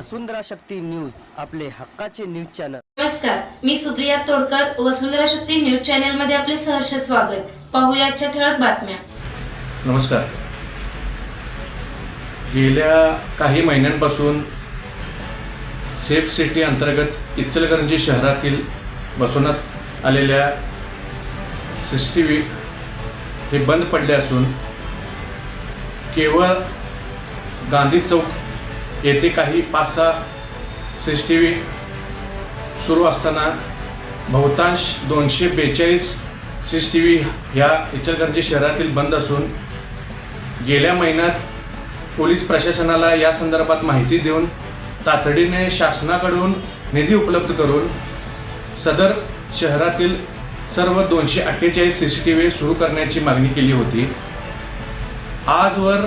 वसुंधरा Shakti news आपले हक्काचे news channel. नमस्कार मी सुप्रिया तोडकर वसुंधरा शक्ती न्यूज चॅनलमध्ये आपले सहर्ष स्वागत. पाहूया आजच्या ठळक बातम्या. नमस्कार. गेल्या काही महिन्यांपासून सेफ सिटी अंतर्गत इचलकरंजी शहरातील बसवण्यात आलेल्या सी सी टी व्ही हे बंद पडले असून केवळ गांधी चौक येथे काही पाच सहा सी सी टी व्ही सुरू असताना बहुतांश दोनशे बेचाळीस सी सी टी व्ही ह्या इचलकरंजी शहरातील बंद असून गेल्या महिन्यात पोलीस प्रशासनाला या संदर्भात माहिती देऊन तातडीने शासनाकडून निधी उपलब्ध करून सदर शहरातील सर्व दोनशे अठ्ठेचाळीस सी सी टी व्ही सुरू करण्याची मागणी केली होती. आजवर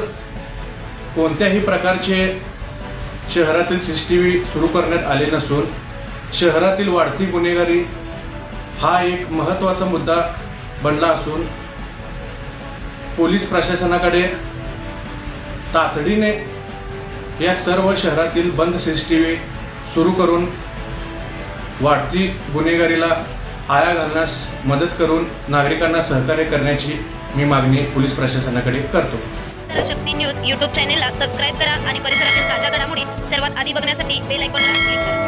कोणत्याही प्रकारचे शहरातील सी सी टी व्ही सुरू करण्यात आले नसून शहरातील वाढती गुन्हेगारी हा एक महत्त्वाचा मुद्दा बनला असून पोलीस प्रशासनाकडे तातडीने या सर्व शहरातील बंद सी सी टी व्ही सुरू करून वाढती गुन्हेगारीला आळा घालण्यास मदत करून नागरिकांना सहकार्य करण्याची मी मागणी पोलीस प्रशासनाकडे करतो. शक्ती न्यूज यूट्यूब चॅनेलला सबस्क्राईब करा आणि परिसरातील ताज्या घडामोडी सर्वात आधी बघण्यासाठी बेल आयकॉनला क्लिक करा.